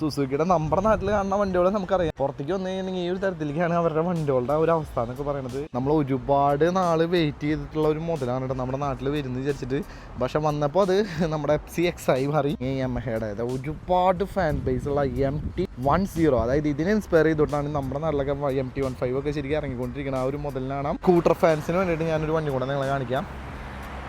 സുസുക്കിയുടെ നമ്മുടെ നാട്ടിൽ കാണുന്ന വണ്ടികളെ നമുക്കറിയാം. പുറത്തേക്ക് വന്നു കഴിഞ്ഞിട്ടുണ്ടെങ്കിൽ ഈ ഒരു തരത്തിലേക്കാണ് അവരുടെ വണ്ടികളുടെ ഒരു അവസ്ഥ എന്നൊക്കെ പറയുന്നത് നമ്മൾ ഒരുപാട് നാൾ വെയിറ്റ് ചെയ്തിട്ടുള്ള ഒരു മുതലാണ് കേട്ടോ നമ്മുടെ നാട്ടിൽ വരുന്നത് വിചാരിച്ചിട്ട്. പക്ഷെ വന്നപ്പോൾ അത് നമ്മുടെ എഫ് സി എക്സ് ആയി മാറി. ഈ അതായത് ഒരുപാട് ഫാൻ ബേസ് ഉള്ള എം ടി വൺ സീറോ അതായത് ഇതിനെ ഇൻസ്പയർ ചെയ്തിട്ടാണ് നമ്മുടെ നാട്ടിലൊക്കെ എം ടി വൺ ഫൈവ് ഒക്കെ ശരിക്കും ഇറങ്ങിക്കൊണ്ടിരിക്കുന്നത് ആ ഒരു മുതലിനാണ്. സ്കൂട്ടർ ഫാൻസിന് വേണ്ടിയിട്ട് ഞാനൊരു വണ്ടി കൂടെ നിങ്ങളെ കാണിക്കാം.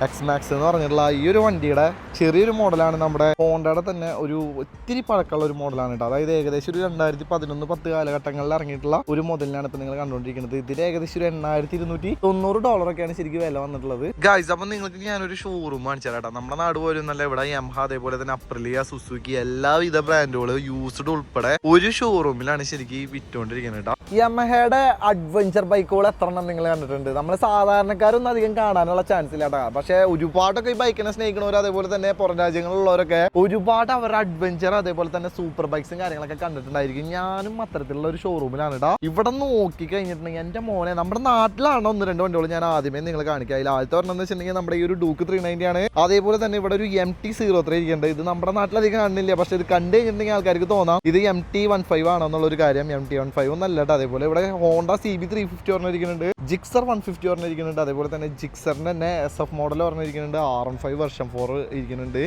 എക്സ് മാക്സ് എന്ന് പറഞ്ഞിട്ടുള്ള ഈ ഒരു വണ്ടിയുടെ ചെറിയൊരു മോഡലാണ് നമ്മുടെ ഹോണ്ടയുടെ തന്നെ ഒരു ഒത്തിരി പഴക്കമുള്ള ഒരു മോഡലാണ് കേട്ടോ. അതായത് ഏകദേശം ഒരു രണ്ടായിരത്തി പതിനൊന്ന് പത്ത് കാലഘട്ടങ്ങളിൽ ഇറങ്ങിയിട്ടുള്ള ഒരു മോഡലിനാണ് ഇപ്പൊ നിങ്ങൾ കണ്ടുകൊണ്ടിരിക്കുന്നത്. ഇതിന് ഏകദേശം ഒരു എണ്ണായിരത്തി ഇരുന്നൂറ്റി തൊണ്ണൂറ് ഡോളറൊക്കെയാണ് ശരിക്കും വില വന്നിട്ടുള്ളത്. ഗൈസ് അപ്പം നിങ്ങൾക്ക് ഞാനൊരു ഷോറൂം കാണിച്ചാൽ കേട്ടോ. നമ്മുടെ നാട് പോലും നല്ല ഇവിടെ യമഹ അതേപോലെ തന്നെ അപ്രലിയ സുസുക്കി എല്ലാവിധ ബ്രാൻഡുകൾ യൂസ്ഡ് ഉൾപ്പെടെ ഒരു ഷോറൂമിലാണ് ശരിക്കും വിറ്റുകൊണ്ടിരിക്കുന്നത് കേട്ടോ. യമഹയുടെ അഡ്വഞ്ചർ ബൈക്കുകൾ എത്ര എണ്ണം നിങ്ങൾ കണ്ടിട്ടുണ്ട്? നമ്മൾ സാധാരണക്കാരൊന്നും അധികം കാണാനുള്ള ചാൻസ് ഇല്ല കേട്ടോ പക്ഷെ ഒരുപാടൊക്കെ ഈ ബൈക്കിനെ സ്നേഹിക്കണവർ അതേപോലെ തന്നെ പുറം രാജ്യങ്ങളിലുള്ളവരൊക്കെ ഒരുപാട് അവരുടെ അഡ്വഞ്ചർ അതേപോലെ തന്നെ സൂപ്പർ ബൈക്സും കാര്യങ്ങളൊക്കെ കണ്ടിട്ടുണ്ടായിരിക്കും. ഞാനും അത്തരത്തിലുള്ള ഒരു ഷോറൂമിലാണ് കേട്ടോ ഇവിടെ നോക്കി കഴിഞ്ഞിട്ടുണ്ടെങ്കിൽ എന്റെ മോനെ നമ്മുടെ നാട്ടിലാണ് ഒന്ന് രണ്ട് വണ്ടികൾ ഞാൻ ആദ്യമേ നിങ്ങൾ കാണിക്കുക അതിൽ ആദ്യത്തെ പറഞ്ഞെന്ന് വെച്ചിട്ടുണ്ടെങ്കിൽ നമ്മുടെ ഈ ഒരു ഡൂക്ക് ത്രീ നയന്റി ആണ്. അതേപോലെ തന്നെ ഇവിടെ ഒരു എം ടി സീറോ ത്രീ ഇരിക്കുന്നുണ്ട്. ഇത് നമ്മുടെ നാട്ടിലധികം കാണുന്നില്ല. പക്ഷേ ഇത് കണ്ടു കഴിഞ്ഞിട്ടുണ്ടെങ്കിൽ ആൾക്കാർക്ക് തോന്നാം. ഇത് എം ടി വൺ ഫൈവ് ആണോ എന്നുള്ള ഒരു കാര്യം എം ടി വൺ ഫൈവ് ഒന്നല്ല അതേപോലെ ഇവിടെ Honda C B three fifty പറഞ്ഞിരിക്കുന്നുണ്ട്. Gixxer one fifty പറഞ്ഞിരിക്കുന്നുണ്ട്. അതേപോലെ തന്നെ ജിക്സറിന്റെ തന്നെ S F model പറഞ്ഞിരിക്കുന്നുണ്ട്. R N five version four ഇരിക്കുന്നുണ്ട്.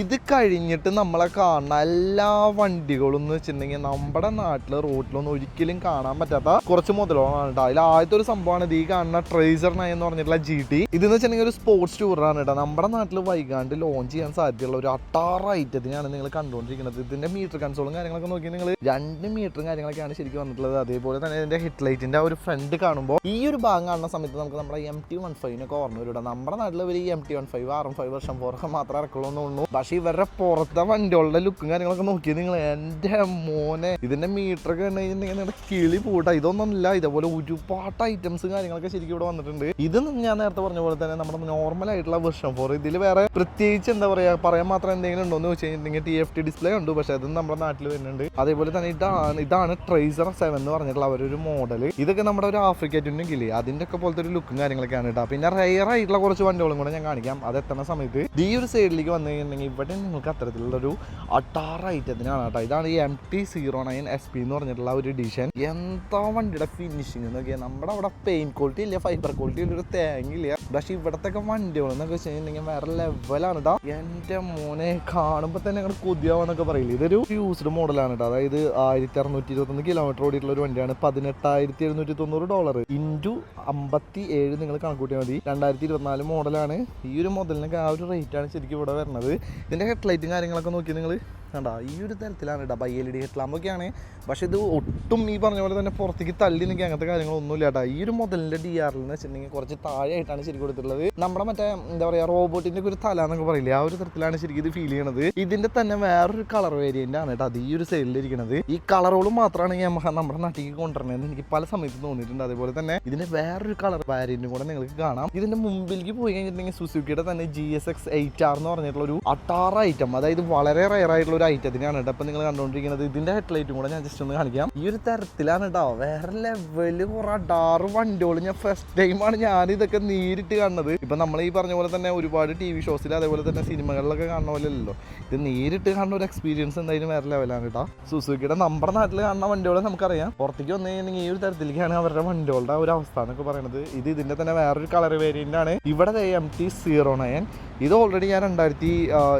ഇത് കഴിഞ്ഞിട്ട് നമ്മളെ കാണുന്ന എല്ലാ വണ്ടികളും എന്ന് വെച്ചിട്ടുണ്ടെങ്കിൽ നമ്മുടെ നാട്ടിൽ റോഡിലൊന്നും ഒരിക്കലും കാണാൻ പറ്റാത്ത കുറച്ച് മുതലോളാണ് കേട്ടോ അതിൽ ആദ്യത്തെ ഒരു സംഭവമാണ് ഇത് ഈ കാണുന്ന ട്രേസർ നയൻ എന്ന് പറഞ്ഞിട്ടുള്ള ജി ടി ഇതെന്ന് വെച്ചിട്ടുണ്ടെങ്കിൽ ഒരു സ്പോർട്സ് ടൂറാണ് കേട്ടോ നമ്മുടെ നാട്ടിൽ വൈകാണ്ട് ലോഞ്ച് ചെയ്യാൻ സാധ്യതയുള്ള ഒരു അട്ടാറ് ഐറ്റത്തിനാണ് നിങ്ങൾ കണ്ടുകൊണ്ടിരിക്കുന്നത്. ഇതിന്റെ മീറ്റർ കൺസോളും കാര്യങ്ങളൊക്കെ നോക്കി നിങ്ങൾ രണ്ട് മീറ്ററും കാര്യങ്ങളൊക്കെയാണ് ശരിക്കും വന്നിട്ടുള്ളത്. അതേപോലെ തന്നെ ഇതിന്റെ ഹെഡ്ലൈറ്റിന്റെ ഒരു ഫ്രണ്ട് കാണുമ്പോൾ ഈ ഒരു ഭാഗം കാണുന്ന സമയത്ത് നമുക്ക് നമ്മുടെ എം ടി വൺ ഫൈവിനൊക്കെ ഓർമ്മ വരും നമ്മുടെ നാട്ടിൽ ഒരു എം ടി വൺ ഫൈവ് ആറും ഫൈവ് വർഷം ഒക്കെ മാത്രമേ ഇറക്കുള്ളൂ എന്ന് തോന്നുന്നു. പക്ഷേ ഇവരുടെ പുറത്തെ വണ്ടികളുടെ ലുക്കും കാര്യങ്ങളൊക്കെ നോക്കി നിങ്ങൾ എന്റെ മോനെ ഇതിന്റെ മീറ്റർ കണ്ടു നിങ്ങളുടെ കിളി പൂട്ട. ഇതൊന്നുമില്ല ഇതേപോലെ ഒരുപാട് ഐറ്റംസ് കാര്യങ്ങളൊക്കെ ശരിക്കും ഇവിടെ വന്നിട്ടുണ്ട്. ഇത് ഞാൻ നേരത്തെ പറഞ്ഞ പോലെ തന്നെ നമ്മുടെ നോർമൽ ആയിട്ടുള്ള വെർഷൻ ഫോർ ഇതിൽ വേറെ പ്രത്യേകിച്ച് എന്താ പറയാ പറയാൻ മാത്രം എന്തെങ്കിലും ഉണ്ടോ എന്ന് വെച്ച് കഴിഞ്ഞിട്ടുണ്ടെങ്കിൽ ടി എഫ് ടി ഡിസ്പ്ലേ ഉണ്ട് പക്ഷേ അതും നമ്മുടെ നാട്ടിൽ വരുന്നുണ്ട്. അതേപോലെ തന്നെ ഇതാണ് ഇതാണ് ട്രേസർ സെവൻ എന്ന് പറഞ്ഞിട്ടുള്ള അവരൊരു മോഡൽ ഇതൊക്കെ നമ്മുടെ ഒരു ആഫ്രിക്ക ടുണ്ടെങ്കിൽ അതിന്റെ ഒക്കെ പോലത്തെ ഒരു ലുക്കും കാര്യങ്ങളൊക്കെയാണ് കേട്ടോ. പിന്നെ റയർ ആയിട്ടുള്ള കുറച്ച് വണ്ടികളും കൂടെ ഞാൻ കാണിക്കാം. അത് എത്തുന്ന സമയത്ത് ഈ ഒരു സൈഡിലേക്ക് വന്നു കഴിഞ്ഞിട്ടുണ്ടെങ്കിൽ ഇവിടെ നിങ്ങൾക്ക് അത്തരത്തിലുള്ള ഒരു അട്ടാറ് ഐറ്റത്തിനാണ് കേട്ടോ. ഇതാണ് ഈ M T zero nine S P എന്ന് പറഞ്ഞിട്ടുള്ള ഒരു ഡിഷൻ എന്താ വണ്ടിയുടെ ഫിനിഷിംഗ് എന്നൊക്കെ നമ്മുടെ അവിടെ പെയിന്റ് ക്വാളിറ്റി ഇല്ല ഫൈബർ ക്വാളിറ്റി ഇല്ല ഒരു തേങ്ങില്ല പക്ഷേ ഇവിടത്തെ ഒക്കെ വണ്ടികൾ എന്നൊക്കെ വെച്ച് കഴിഞ്ഞിട്ടുണ്ടെങ്കിൽ വേറെ ലെവലാണ് കേട്ടോ എന്റെ മോനെ കാണുമ്പോൾ തന്നെ ഞങ്ങൾ കൊതിയാവെന്നൊക്കെ പറയില്ല? ഇതൊരു യൂസ്ഡ് മോഡലാണ് കേട്ടോ അതായത് ആയിരത്തി അറുന്നൂറ്റി ഇരുപത്തൊന്ന് കിലോമീറ്റർ ഓടിയിട്ടുള്ള ഒരു വണ്ടിയാണ്. പതിനെട്ടായിരത്തി എഴുന്നൂറ്റി തൊണ്ണൂറ് ഡോളർ ഇന്റു അമ്പത്തി ഏഴ് നിങ്ങൾ കണക്കൂട്ടിയാൽ മതി. രണ്ടായിരത്തി ഇരുപത്തിനാല് മോഡലാണ് ഈ ഒരു മോഡലിനൊക്കെ ആ ഒരു റേറ്റാണ് ശരിക്കും ഇവിടെ വരുന്നത്. ഇതിന്റെ ഹെഡ്ലൈറ്റും കാര്യങ്ങളൊക്കെ നോക്കി നിങ്ങൾ? കണ്ടാ? ഈ ഒരു തരത്തിലാണ് കേട്ടോ bi L E D head ലാമ്പൊക്കെയാണ് പക്ഷെ ഇത് ഒട്ടും ഈ പറഞ്ഞ പോലെ തന്നെ പുറത്തേക്ക് തള്ളി നിൽക്കുക അങ്ങനത്തെ കാര്യങ്ങളൊന്നുമില്ല കേട്ടോ ഈ ഒരു മുതലിന്റെ ഡി ആറിൽ എന്ന് വെച്ചിട്ടുണ്ടെങ്കിൽ കുറച്ച് താഴെയായിട്ടാണ് ശരിക്കും കൊടുത്തിട്ടുള്ളത്. നമ്മുടെ മറ്റേ എന്താ പറയുക റോബോട്ടിന്റെ ഒരു തല എന്നൊക്കെ പറയില്ലേ ആ ഒരു തരത്തിലാണ് ശരിക്കും ഇത് ഫീൽ ചെയ്യണത്. ഇതിന്റെ തന്നെ വേറൊരു കളർ വേരിയന്റ് ആണ് കേട്ടോ അത് ഈ ഒരു സൈഡിലിരിക്കുന്നത് ഈ കളറുകൾ മാത്രമാണ് ഞാൻ നമ്മുടെ നാട്ടിലേക്ക് കൊണ്ടുവരണതെന്ന് എനിക്ക് പല സമയത്ത് തോന്നിയിട്ടുണ്ട്. അതേപോലെ തന്നെ ഇതിന്റെ വേറൊരു കളർ വേരിയന്റും കൂടെ നിങ്ങൾക്ക് കാണാം. ഇതിന്റെ മുമ്പിലേക്ക് പോയി കഴിഞ്ഞിട്ടുണ്ടെങ്കിൽ സുസുക്കിയുടെ തന്നെ G S X eight R എന്ന് പറഞ്ഞിട്ടുള്ള ഒരു അട്ടാറ് ഐറ്റം അതായത് വളരെ റയർ ആയിട്ടുള്ള ഒരു ഐറ്റത്തിനാണ് കേട്ടോ. ഇപ്പം നിങ്ങൾ കണ്ടുകൊണ്ടിരിക്കുന്നത് ഇതിന്റെ ഹെഡ്ലൈറ്റും കൂടെ ഞാൻ ജസ്റ്റ് ഒന്ന് കാണിക്കാം. ഈ ഒരു തരത്തിലാണ് കേട്ടോ വേറെ ലെവൽ കുറെ ഡാറ് വണ്ടികൾ ഞാൻ ഫസ്റ്റ് ടൈമാണ് ഞാൻ ഇതൊക്കെ നേരിട്ട് കാണുന്നത്. ഇപ്പം നമ്മൾ ഈ പറഞ്ഞ പോലെ തന്നെ ഒരുപാട് ടി വി ഷോസിൽ അതേപോലെ തന്നെ സിനിമകളിലൊക്കെ കാണുന്ന പോലെ അല്ലല്ലോ. ഇത് നേരിട്ട് കാണുന്ന ഒരു എക്സ്പീരിയൻസ് എന്തായാലും വേറെ ലെവലാണ് കേട്ടോ സുസുക്കിയുടെ നമ്മുടെ നാട്ടിൽ കാണുന്ന വണ്ടികളെ നമുക്കറിയാം. പുറത്തേക്ക് വന്നു കഴിഞ്ഞിട്ടുണ്ടെങ്കിൽ ഈ ഒരു തരത്തിലേക്കാണ് അവരുടെ വണ്ടികളുടെ ഒരു അവസ്ഥ എന്നൊക്കെ പറയുന്നത് ഇത് ഇതിന്റെ തന്നെ വേറൊരു കളർ വേരിയന്റ് ആണ്. ഇവിടെ എം ടി സീറോ നയൻ ഇത് ഓൾറെഡി ഞാൻ രണ്ടായിരത്തി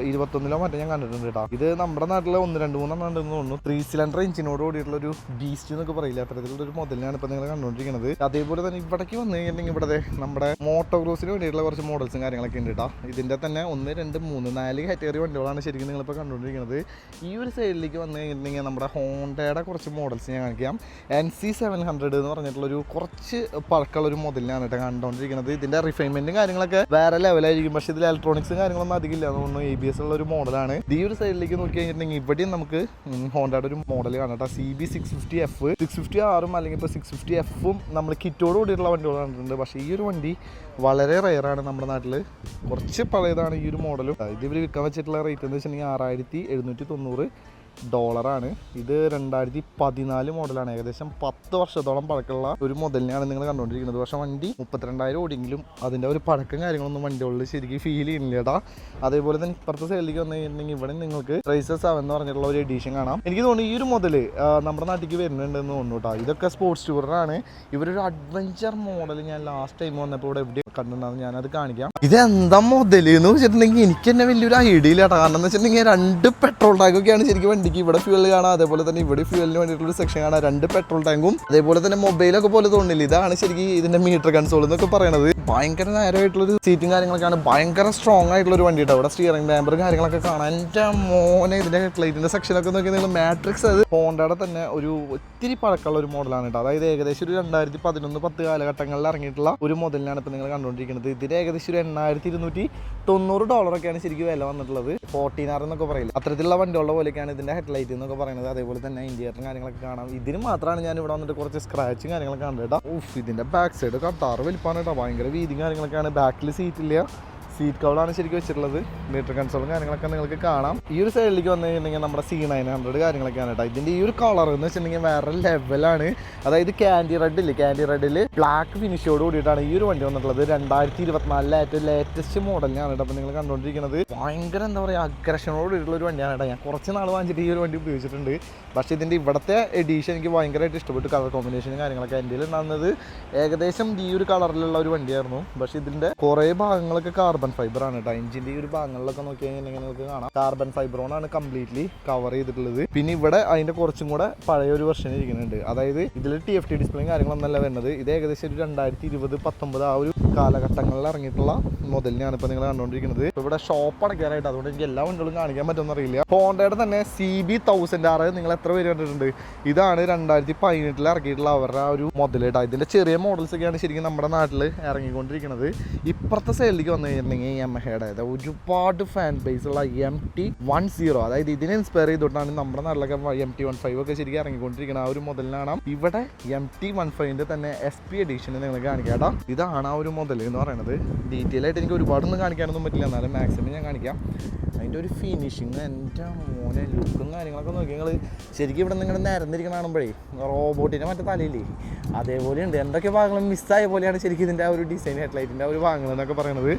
ഇരുപത്തൊന്നിലോ മറ്റേ ഞാൻ കണ്ടിട്ടുണ്ട് കേട്ടോ. ഇത് നമ്മുടെ നാട്ടിലെ ഒന്ന് രണ്ട് മൂന്നെണ്ണം ഉണ്ടെന്ന് തോന്നുന്നു. ത്രീ സിലിണ്ടർ എഞ്ചിനോട് കൂടിയിട്ടുള്ള ഒരു ബീസ്റ്റ് എന്നൊക്കെ പറയില്ല? അത്തരത്തിലുള്ള ഒരു മോഡലിനാണ് ഇപ്പൊ നിങ്ങൾ കണ്ടുകൊണ്ടിരിക്കുന്നത്. അതേപോലെ തന്നെ ഇവിടേക്ക് വന്നു കഴിഞ്ഞിട്ടുണ്ടെങ്കിൽ ഇവിടെ നമ്മുടെ മോട്ടോ ക്രോസിന് വേണ്ടിയിട്ടുള്ള കുറച്ച് മോഡൽസും കാര്യങ്ങളൊക്കെ ഉണ്ട് കേട്ടോ. ഇതിന്റെ തന്നെ ഒന്ന് രണ്ട് മൂന്ന് നാല് കാറ്റഗറി വണ്ടികളാണ് ശരിക്കും നിങ്ങൾ നിങ്ങളിപ്പോൾ കണ്ടുകൊണ്ടിരിക്കുന്നത്. ഈ ഒരു സൈഡിലേക്ക് വന്നു കഴിഞ്ഞിട്ടുണ്ടെങ്കിൽ നമ്മുടെ ഹോണ്ടയുടെ കുറച്ച് മോഡൽസ് ഞാൻ കാണിക്കാം. എൻ സി സെവൻ ഹൺഡ്രഡ് എന്ന് പറഞ്ഞിട്ടുള്ളൊരു കുറച്ച് പഴക്കമുള്ള ഒരു മോഡലിനാണ് കേട്ടോ കണ്ടുകൊണ്ടിരിക്കുന്നത്. ഇതിന്റെ റിഫൈൻമെന്റും കാര്യങ്ങളൊക്കെ വേറെ ലെവലായിരിക്കും പക്ഷേ ഇതിൽ ഇലക്ട്രോണിക്സും കാര്യങ്ങളൊന്നും അധികം ഇല്ല തോന്നുന്നു എ ബി എസ് ഉള്ള ഒരു മോഡലാണ് ഈ ഒരു സൈഡിലേക്ക് നോക്കി കഴിഞ്ഞിട്ടുണ്ടെങ്കിൽ ഇവിടെയും നമുക്ക് ഹോണ്ടയുടെ ഒരു മോഡൽ കാണാം കേട്ടോ. C B six fifty F six fifty ആറും അല്ലെങ്കിൽ ഇപ്പോൾ സിക്സ് ഫിഫ്റ്റി എഫും നമ്മൾ കിറ്റോട് കൂടിയിട്ടുള്ള വണ്ടികൾ കണ്ടിട്ടുണ്ട്. പക്ഷേ ഈ ഒരു വണ്ടി വളരെ റയറാണ് നമ്മുടെ നാട്ടിൽ കുറച്ച് പഴയതാണ് ഈ ഒരു മോഡലും ഇത് ഇവർ വിൽക്കാൻ വെച്ചിട്ടുള്ള റേറ്റ് എന്ന് വെച്ചിട്ടുണ്ടെങ്കിൽ ആറായിരത്തി എഴുന്നൂറ്റി തൊണ്ണൂറ് ഡോളറാണ്. ഇത് രണ്ടായിരത്തി പതിനാല് മോഡലാണ്. ഏകദേശം പത്ത് വർഷത്തോളം പഴക്കമുള്ള ഒരു മുതലിനെയാണ് നിങ്ങൾ കണ്ടുകൊണ്ടിരിക്കുന്നത്. പക്ഷെ വണ്ടി മുപ്പത്തിരണ്ടായിരം ഓടിയെങ്കിലും അതിന്റെ ഒരു പഴക്കം കാര്യങ്ങളൊന്നും വണ്ടികളിൽ ശരിക്കും ഫീൽ ചെയ്യുന്നില്ല കേട്ടാ അതേപോലെ തന്നെ ഇപ്പുറത്തെ സൈഡിലേക്ക് വന്നു കഴിഞ്ഞിട്ടുണ്ടെങ്കിൽ ഇവിടെ നിങ്ങൾക്ക് റൈസർ സെവൻ എന്ന് പറഞ്ഞിട്ടുള്ള ഒരു എഡീഷൻ കാണാം. എനിക്ക് തോന്നുന്നു ഈ ഒരു മുതൽ നമ്മുടെ നാട്ടിലേക്ക് വരുന്നുണ്ടെന്ന് തോന്നുന്നു കേട്ടോ ഇതൊക്കെ സ്പോർട്സ് ടൂറാണ് ഇവരൊരു അഡ്വഞ്ചർ മോഡൽ ഞാൻ ലാസ്റ്റ് ടൈം വന്നപ്പോൾ ഇവിടെ എവിടെ കണ്ടിട്ടുണ്ടാകും ഞാനത് കാണിക്കാം. ഇത് എന്താ മുതൽ എന്ന് വെച്ചിട്ടുണ്ടെങ്കിൽ എനിക്ക് തന്നെ വലിയൊരു ഐഡിയ ഇല്ല കേട്ടോ കാരണം എന്ന് വെച്ചിട്ടുണ്ടെങ്കിൽ രണ്ട് പെട്രോൾ ടാങ്കൊക്കെയാണ് ശരിക്കും വണ്ടിക്ക് ഇവിടെ ഫ്യൂവൽ കാണാം? അതേപോലെ തന്നെ ഇവിടെ ഫ്യൂവലിന് വേണ്ടിയിട്ടുള്ള സെക്ഷൻ കാണാം. രണ്ട് പെട്രോൾ ടാങ്കും അതേപോലെ തന്നെ മൊബൈലൊക്കെ പോലെ തോന്നില്ല ഇതാണ് ശരിക്കും ഇതിന്റെ മീറ്റർ കൺസോൾ എന്നൊക്കെ പറയണത്. ഭയങ്കര നേരമായിട്ടുള്ളൊരു സീറ്റും കാര്യങ്ങളൊക്കെയാണ്. ഭയങ്കര സ്ട്രോങ് ആയിട്ടുള്ള ഒരു വണ്ടി അവിടെ സ്റ്റിയറിംഗ് ഡാമ്പർ കാര്യങ്ങളൊക്കെ കാണാൻ എന്റെ മോനെ ഇതിന്റെ ഹെഡ്ലൈറ്റിന്റെ സെക്ഷനൊക്കെ നോക്കി നിങ്ങൾ മാട്രിക്സ് അത് ഹോണ്ടയുടെ തന്നെ ഒരു ഒത്തിരി പഴക്കമുള്ള ഒരു മോഡലാണ് കേട്ടോ. അതായത് ഏകദേശം ഒരു രണ്ടായിരത്തി പതിനൊന്ന് പത്ത് കാലഘട്ടങ്ങളിൽ ഇറങ്ങിയിട്ടുള്ള ഒരു മോഡലിനാണ് ഇപ്പോൾ നിങ്ങൾ കണ്ടുകൊണ്ടിരിക്കുന്നത്. ഇതിന് ഏകദേശം ഒരു എണ്ണായിരത്തി ഇരുന്നൂറ്റി തൊണ്ണൂറ് ഡോളറൊക്കെയാണ് ശരിക്കും വില വന്നിട്ടുള്ളത്. ഫോർട്ടീൻ ആർ എന്നൊക്കെ പറയില്ല? അത്തരത്തിലുള്ള വണ്ടികളുടെ പോലെയൊക്കെയാണ് ഇതിന്റെ ഹെഡ്ലൈറ്റ് എന്നൊക്കെ പറയുന്നത്. അതേപോലെ തന്നെ ഇൻഡിയേറ്ററും കാര്യങ്ങളൊക്കെ കാണാം. ഇതിന് മാത്രമാണ് ഞാൻ ഇവിടെ വന്നിട്ട് കുറച്ച് സ്ക്രാച്ചും കാര്യങ്ങളൊക്കെ കണ്ടത് കേട്ടോ. ഉഫ് ഇതിന്റെ ബാക്ക് സൈഡ് കത്താറ് വലിപ്പാണ് കേട്ടോ. ഭയങ്കര വീതിയും കാര്യങ്ങളൊക്കെയാണ്. ബാക്കിൽ സീറ്റ് ഇല്ല. സീറ്റ് കവളാണ് ശരിക്കും വെച്ചിട്ടുള്ളത്. മീറ്റർ കൺസോളും കാര്യങ്ങളൊക്കെ നിങ്ങൾക്ക് കാണാം. ഈ ഒരു സൈഡിലേക്ക് വന്നു കഴിഞ്ഞിട്ടുണ്ടെങ്കിൽ നമ്മുടെ സി നയൻ ഹൺഡ്രഡ് കാര്യങ്ങളൊക്കെയാണ് കേട്ടോ ഇതിന്റെ ഈ ഒരു കളർ എന്ന് വെച്ചിട്ടുണ്ടെങ്കിൽ വേറെ ലെവലാണ് അതായത് ക്യാൻഡി റെഡിൽ ക്യാൻഡി റെഡിൽ ബ്ലാക്ക് ഫിനിഷോട് കൂടിയിട്ടാണ് ഈ ഒരു വണ്ടി വന്നിട്ടുള്ളത്. രണ്ടായിരത്തി ഇരുപത്തിനാലിലെ ഏറ്റവും ലേറ്റസ്റ്റ് മോഡലിനാണ് കേട്ടോ അപ്പോൾ നിങ്ങൾ കണ്ടുകൊണ്ടിരിക്കുന്നത് ഭയങ്കര എന്താ പറയുക അഗ്രഷനോട് കൂടിയിട്ടുള്ള ഒരു വണ്ടിയാണ് കേട്ടോ ഞാൻ കുറച്ച് നാൾ വാങ്ങിച്ചിട്ട് ഈ ഒരു വണ്ടി ഉപയോഗിച്ചിട്ടുണ്ട്. പക്ഷേ ഇതിന്റെ ഇവിടുത്തെ എഡീഷൻ എനിക്ക് ഭയങ്കരമായിട്ട് ഇഷ്ടപ്പെട്ടു. കളർ കോമ്പിനേഷനും കാര്യങ്ങളൊക്കെ. എന്റെ ഉണ്ടാകുന്നത് ഏകദേശം ഈ ഒരു കളറിലുള്ള ഒരു വണ്ടിയായിരുന്നു. പക്ഷേ ഇതിന്റെ കുറേ ഭാഗങ്ങളൊക്കെ കാർബൺ ഫൈബർ ആണ് കേട്ടോ എഞ്ചിന്റെ ഈ ഒരു ഭാഗങ്ങളിലൊക്കെ നോക്കി കഴിഞ്ഞാൽ നിങ്ങൾക്ക് കാണാം. കാർബൺ ഫൈബറോണാണ് കംപ്ലീറ്റ്ലി കവർ ചെയ്തിട്ടുള്ളത്. പിന്നെ ഇവിടെ അതിന്റെ കുറച്ചും കൂടെ പഴയ ഒരു വെർഷൻ ഇരിക്കുന്നുണ്ട്. അതായത് ഇതിൽ ടി എഫ് ടി ഡിസ്പ്ലേയും കാര്യങ്ങളൊന്നല്ല വരുന്നത്. ഇത് ഏകദേശം ഒരു രണ്ടായിരത്തി ഇരുപത് പത്തൊമ്പത് ആ ഒരു കാലഘട്ടങ്ങളിൽ ഇറങ്ങിയിട്ടുള്ള മുതലിനെയാണ് ഇപ്പോൾ നിങ്ങൾ കണ്ടുകൊണ്ടിരിക്കുന്നത്. ഇവിടെ ഷോപ്പ് അടയ്ക്കാനായിട്ട് അതുകൊണ്ട് എനിക്ക് എല്ലാ വണ്ടികളും കാണിക്കാൻ പറ്റുമെന്ന് അറിയില്ല. ഹോണ്ടയുടെ തന്നെ സി ബി തൗസൻഡ് ആറ് നിങ്ങൾ എത്ര പേര് കണ്ടിട്ടുണ്ട്? ഇതാണ് രണ്ടായിരത്തി പതിനെട്ടിൽ ഇറക്കിയിട്ടുള്ള അവരുടെ ഒരു മുതൽ ഇതിന്റെ ചെറിയ മോഡൽസ് ഒക്കെയാണ് ശരിക്കും നമ്മുടെ നാട്ടിൽ ഇറങ്ങിക്കൊണ്ടിരിക്കുന്നത്. ഇപ്പുറത്തെ സൈഡിലേക്ക് വന്നു കഴിഞ്ഞിട്ടുണ്ടെങ്കിൽ യമഹയുടെ അതായത് ഒരുപാട് ഫാൻ ബേസ് ഉള്ള എം ടി വൺ സീറോ അതായത് ഇതിനെ ഇൻസ്പയർ ചെയ്തിട്ടാണ് നമ്മുടെ നാട്ടിലൊക്കെ എം ടി വൺ ഫൈവ് ഒക്കെ ശരിക്കും ഇറങ്ങിക്കൊണ്ടിരിക്കുന്നത്. ആ ഒരു മുതലിനാണ് ഇവിടെ എം ടി വൺ ഫൈവിന്റെ തന്നെ എസ് പി എഡീഷൻ നിങ്ങൾ കാണിക്കാം ഇതാണ് ആ ഒരു മുതൽ എന്ന് പറയുന്നത് ഡീറ്റെയിൽ ആയിട്ട് എനിക്ക് ഒരുപാടൊന്നും കാണിക്കാനൊന്നും പറ്റില്ല. എന്നാലും മാക്സിമം ഞാൻ കാണിക്കാം. അതിന്റെ ഒരു ഫിനിഷിങ് എന്റെ മോനെ ലുക്കും കാര്യങ്ങളൊക്കെ നോക്കി. നിങ്ങൾ ശരിക്കും ഇവിടെ നിങ്ങൾ നിരന്നിരിക്കണ കാണുമ്പോഴേ റോബോട്ടിന്റെ മറ്റേ തലയില്ലേ? അതേപോലെ ഉണ്ട് എന്തൊക്കെ ഭാഗങ്ങളും മിസ്സായ പോലെയാണ് ശരിക്കും ഇതിന്റെ ആ ഒരു ഡിസൈൻ ഹെഡ്ലൈറ്റിന്റെ ആ ഒരു ഭാഗങ്ങൾ എന്നൊക്കെ പറയുന്നത്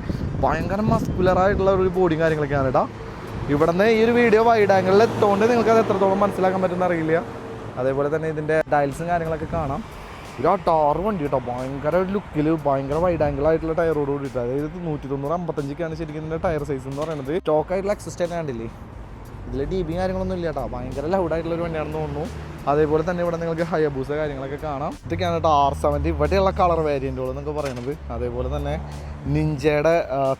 ഭയങ്കര മസ്കുലറായിട്ടുള്ള ഒരു ബോഡിയും കാര്യങ്ങളൊക്കെയാണ് കേട്ടോ ഇവിടെ നിന്ന് ഈ ഒരു വീഡിയോ വൈഡ് ആംഗിളിൽ എത്തുകൊണ്ട് നിങ്ങൾക്ക് അത് എത്രത്തോളം മനസ്സിലാക്കാൻ പറ്റുമെന്ന് അറിയില്ല. അതേപോലെ തന്നെ ഇതിന്റെ ഡയൽസും കാര്യങ്ങളൊക്കെ കാണാം. ഒരു ടാർ വണ്ടി കേട്ടോ. ഭയങ്കര ലുക്കിൽ ഭയങ്കര വൈഡ് ആംഗിൾ ആയിട്ടുള്ള ടയറോട് കൂടിയിട്ട്. അതായത് നൂറ്റി തൊണ്ണൂറ് അമ്പത്തഞ്ചൊക്കെയാണ് ശരിക്കും ഇതിന്റെ ടയർ സൈസ് എന്ന് പറയുന്നത് സ്റ്റോക്ക് ആയിട്ടുള്ള തന്നെ കണ്ടില്ലേ? ഇതിൽ ഡി ബി കാര്യങ്ങളൊന്നും ഇല്ല കേട്ടോ. ഭയങ്കര ലൗഡ് ആയിട്ടുള്ള ഒരു വണ്ടിയാണെന്ന് തോന്നുന്നു. അതേപോലെ തന്നെ ഇവിടെ നിങ്ങൾക്ക് ഹയബൂസ കാര്യങ്ങളൊക്കെ കാണാം. ഇതൊക്കെയാണ് കേട്ടോ ആർ സെവന്റി ഇവിടെയുള്ള കളർ വേരിയന്റുകൾ എന്നൊക്കെ പറയുന്നത് അതേപോലെ തന്നെ നിഞ്ചയുടെ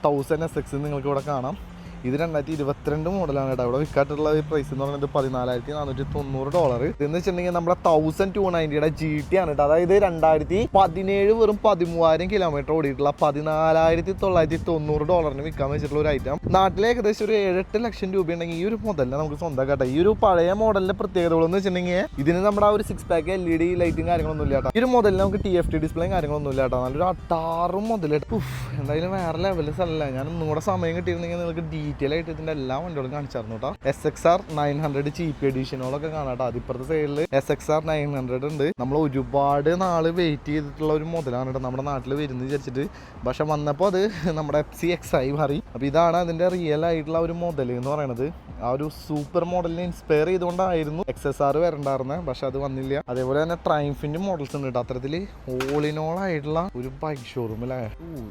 തൗസൻഡ് എസ് എക്സ് നിങ്ങൾക്ക് ഇവിടെ കാണാം. ഇത് രണ്ടായിരത്തി ഇരുപത്തിരണ്ട് മോഡലാണ് കേട്ടോ ഇവിടെ വിൽക്കാട്ടുള്ള പ്രൈസ് എന്ന് പറയുന്നത് പതിനാലായിരത്തി നാനൂറ്റി തൊണ്ണൂറ് ഡോളർ ഇതെന്ന് വെച്ചിട്ടുണ്ടെങ്കിൽ നമ്മുടെ തൗസൻഡ് ടു നയന്റിയുടെ ജി ടി ആണ് കേട്ടോ അതായത് രണ്ടായിരത്തി പതിനേഴ് വെറും പതിമൂവായിരം കിലോമീറ്റർ ഓടിയിട്ടുള്ള പതിനാലായിരത്തി തൊള്ളായിരത്തി തൊണ്ണൂറ് ഡോളറിന് വിൽക്കാൻ വെച്ചിട്ടുള്ള ഒരു ഐറ്റം നാട്ടിലെ ഏകദേശം ഒരു ഏഴെട്ട് ലക്ഷം രൂപ ഉണ്ടെങ്കിൽ ഈ ഒരു മുതലിനെ നമുക്ക് സ്വന്തം കേട്ടോ ഈ ഒരു പഴയ മോഡലിന്റെ പ്രത്യേകതകൾ എന്ന് വെച്ചിട്ടുണ്ടെങ്കിൽ ഇതിന് നമ്മുടെ ആ ഒരു six pack L E D ലൈറ്റും കാര്യങ്ങളൊന്നും ഇല്ല കേട്ടോ ഈ ഒരു മോഡലിന് നമുക്ക് ടി എഫ് ടി ഡിസ്പ്ലേയും കാര്യങ്ങളൊന്നും ഇല്ല കേട്ടോ നല്ലൊരു അട്ടാറും മുതൽ എന്തായാലും വേറെ ലെവലിൽ സ്ഥലമല്ല ഞാൻ ഒന്നും കൂടെ സമയം കിട്ടിയിരുന്നെങ്കിൽ നിങ്ങൾക്ക് ഡീറ്റെയിൽ ആയിട്ട് ഇതിന്റെ എല്ലാ വണ്ടികളും കാണിച്ചായിരുന്നു കേട്ടോ S X R nine hundred cheap എഡീഷനുകളൊക്കെ കാണാം കേട്ടോ അതിപ്പുറത്തെ സൈഡിൽ S X R nine hundred ഉണ്ട്. നമ്മൾ ഒരുപാട് നാൾ വെയിറ്റ് ചെയ്തിട്ടുള്ള ഒരു മുതലാണ് കേട്ടോ നമ്മുടെ നാട്ടിൽ വരുന്നത് വിചാരിച്ചിട്ട്. പക്ഷെ വന്നപ്പോൾ അത് നമ്മുടെ എഫ് സി എക്സ് ആയി മാറി. അപ്പോൾ ഇതാണ് അതിന്റെ റിയൽ ആയിട്ടുള്ള ഒരു മോഡൽ എന്ന് പറയുന്നത് ആ ഒരു സൂപ്പർ മോഡലിനെ ഇൻസ്പയർ ചെയ്തുകൊണ്ടായിരുന്നു എക്സ് എസ് ആർ വരണ്ടായിരുന്നത് പക്ഷെ അത് വന്നില്ല. അതേപോലെ തന്നെ ട്രൈംഫിന്റെ മോഡൽസ് ഉണ്ട് കേട്ടോ അത്തരത്തിൽ ഓൾ ഇൻ ഓൾ ആയിട്ടുള്ള ഒരു ബൈക്ക് ഷോറൂം അല്ലേ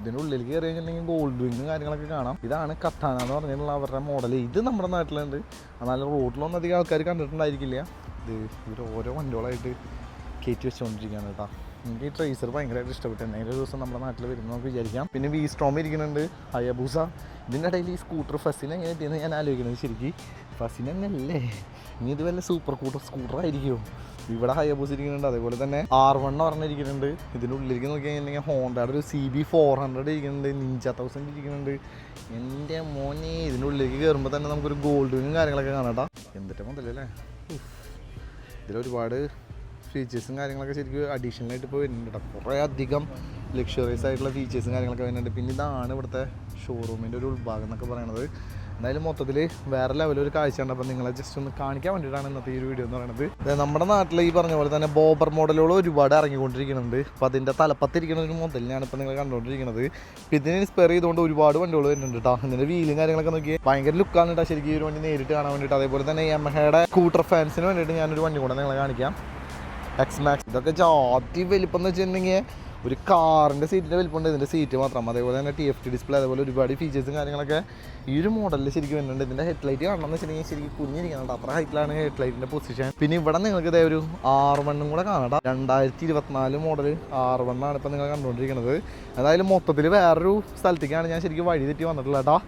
ഇതിന്റെ ഉള്ളിൽ കയറി കഴിഞ്ഞിട്ടുണ്ടെങ്കിൽ ഗോൾഡ് വിങ് കാര്യങ്ങളൊക്കെ കാണാം. ഇതാണ് കത്താന എന്ന് പറഞ്ഞിട്ടുള്ള അവരുടെ മോഡൽ ഇത് നമ്മുടെ നാട്ടിലുണ്ട്. എന്നാലും റോഡിലൊന്നും അധികം ആൾക്കാർ കണ്ടിട്ടുണ്ടായിരിക്കില്ല. ഇത് ഇവർ ഓരോ വണ്ടികളായിട്ട് കയറ്റി വെച്ചുകൊണ്ടിരിക്കുകയാണ് കേട്ടോ. എനിക്ക് ഈ ട്രേസർ ഭയങ്കരമായിട്ട് ഇഷ്ടപ്പെട്ടു. ഒരു ദിവസം നമ്മുടെ നാട്ടിൽ വരുന്നു നമുക്ക് വിചാരിക്കാം. പിന്നെ വി സ്ട്രോം ഇരിക്കുന്നുണ്ട്. ഹയബൂസ ഇതിന്റെ ഇടയിൽ ഈ സ്കൂട്ടർ ഫസിന് എങ്ങനെ എത്തിയെന്ന് ഞാൻ ആലോചിക്കുന്നത് ശരിക്കും ഫസിന് തന്നെയല്ലേ ഇനി ഇത് വല്ല സൂപ്പർ കൂട്ടർ സ്കൂട്ടർ ആയിരിക്കുമോ ഇവിടെ ഹൈബൂസ് ഇരിക്കുന്നുണ്ട്. അതേപോലെ തന്നെ ആർ വൺ പറഞ്ഞിരിക്കുന്നുണ്ട്. ഇതിന്റെ ഉള്ളിലേക്ക് നോക്കി കഴിഞ്ഞിട്ടുണ്ടെങ്കിൽ ഹോണ്ടയുടെ ഒരു സി ബി ഫോർ ഹൺഡ്രഡ് ഇരിക്കുന്നുണ്ട്. നിഞ്ച തൗസൻഡ് ഇരിക്കുന്നുണ്ട്. എന്റെ മോനെ ഇതിന്റെ ഉള്ളിലേക്ക് കയറുമ്പോൾ തന്നെ നമുക്കൊരു ഗോൾഡ് വിനും കാര്യങ്ങളൊക്കെ കാണാം കേട്ടോ എന്തിട്ട് മുതലല്ലേ ഇതിലൊരുപാട് ഫീച്ചേഴ്സും കാര്യങ്ങളൊക്കെ ശരിക്കും അഡീഷണൽ ആയിട്ട് ഇപ്പോൾ വരുന്നുണ്ട് കേട്ടോ കുറേ അധികം ലക്ഷറീസ് ആയിട്ടുള്ള ഫീച്ചേഴ്സും കാര്യങ്ങളൊക്കെ വരുന്നുണ്ട്. പിന്നെ ഇതാണ് ഇവിടുത്തെ ഷോറൂമിന്റെ ഒരു ഉൾഭാഗം എന്നൊക്കെ പറയുന്നത് എന്തായാലും മൊത്തത്തിൽ വേറെ ലെവലൊരു കാഴ്ചയാണ് അപ്പോൾ നിങ്ങളെ ജസ്റ്റ് ഒന്ന് കാണിക്കാൻ വേണ്ടിയിട്ടാണ് ഇന്നത്തെ ഈ ഒരു വീഡിയോ എന്ന് പറയുന്നത്. നമ്മുടെ നാട്ടിൽ ഈ പറഞ്ഞ പോലെ തന്നെ ബോബർ മോഡലുകൾ ഒരുപാട് ഇറങ്ങിക്കൊണ്ടിരിക്കുന്നുണ്ട്. അപ്പോൾ അതിന്റെ തലപ്പത്തിരിക്കുന്ന ഒരു മോഡലിനാണ് ഇപ്പോൾ നിങ്ങൾ കണ്ടുകൊണ്ടിരിക്കുന്നത്. അപ്പോൾ ഇതിനെ ഇൻസ്പയർ ചെയ്തുകൊണ്ട് ഒരുപാട് വണ്ടികൾ വരുന്നുണ്ട് കേട്ടോ ഇതിന്റെ വീലും കാര്യങ്ങളൊക്കെ നോക്കി ഭയങ്കര ലുക്കാണ് കേട്ടോ ശരിക്കും ഈ ഒരു വണ്ടി നേരിട്ട് കാണാൻ വേണ്ടിയിട്ട്. അതേപോലെ തന്നെ യമഹയുടെ സ്കൂട്ടർ ഫാൻസിന് വേണ്ടിയിട്ട് ഞാനൊരു വണ്ടി കൂടെ നിങ്ങളെ കാണിക്കാം. എക്സ് മാക്സ് ഇതൊക്കെ ജാതി വലിപ്പം എന്ന് വെച്ചിട്ടുണ്ടെങ്കിൽ ഒരു കാറിന്റെ സീറ്റിന്റെ വലിപ്പമുണ്ട്. ഇതിന്റെ സീറ്റ് മാത്രം. അതേപോലെ തന്നെ ടി എഫ് ടി ഡിസ്പ്ലേ അതേപോലെ ഒരുപാട് ഫീച്ചേഴ്സും കാര്യങ്ങളൊക്കെ ഈ ഒരു മോഡലിൽ ശരിക്കും വരുന്നുണ്ട്. ഇതിന്റെ ഹെഡ് ലൈറ്റ് കാണണമെന്ന് വെച്ചിട്ടുണ്ടെങ്കിൽ ശരിക്കും കുഞ്ഞിരിക്കുന്നുണ്ട് അത്ര ഹൈറ്റിലാണ് ഹെഡ് ലൈറ്റിന്റെ പൊസിഷൻ പിന്നെ ഇവിടെ നിങ്ങൾക്ക് ഇതേ ഒരു ആർ വണ്ണും കൂടെ കാണാം രണ്ടായിരത്തി ഇരുപത്തിനാല് മോഡൽ ആറ് വണ്ണാണ് ഇപ്പം നിങ്ങൾ കണ്ടുകൊണ്ടിരിക്കുന്നത്. അതായത് മൊത്തത്തിൽ വേറൊരു സ്ഥലത്തേക്കാണ് ഞാൻ ശരിക്കും വഴി തെറ്റി വന്നിട്ടുള്ളത് കേട്ടോ.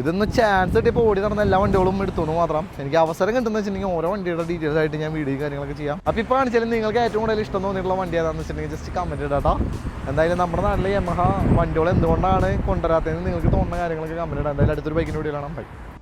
ഇതൊന്ന് ചാൻസ് കിട്ടിയപ്പോൾ ഓടി നടന്ന എല്ലാ വണ്ടികളും എടുത്തോണ്ട് മാത്രം. എനിക്ക് അവസരം കിട്ടുന്ന വെച്ചിട്ടുണ്ടെങ്കിൽ ഓരോ വണ്ടിയുടെ ഡീറ്റെയിൽസ് ആയിട്ട് ഞാൻ വീഡിയോ കാര്യങ്ങളൊക്കെ ചെയ്യാം. അപ്പോൾ ഇപ്പോൾ കാണിച്ചാലും നിങ്ങൾക്ക് ഏറ്റവും കൂടുതൽ ഇഷ്ടം തോന്നിയിട്ടുള്ള വണ്ടി ഏതാണെന്ന് വെച്ചിട്ടുണ്ടെങ്കിൽ ജസ്റ്റ് കമന്റ് ഇടാട്ടോ. എന്തായാലും നമ്മുടെ നാട്ടിലെ യമഹ വണ്ടികൾ എന്തുകൊണ്ടാണ് കൊണ്ടുവരാത്തതെന്ന് നിങ്ങൾക്ക് തോന്നുന്ന കാര്യങ്ങളൊക്കെ കമന്റ് ഇടാം. എന്തായാലും അടുത്തൊരു ബൈക്കിന്റെ വീഡിയോ കാണാം. ബൈ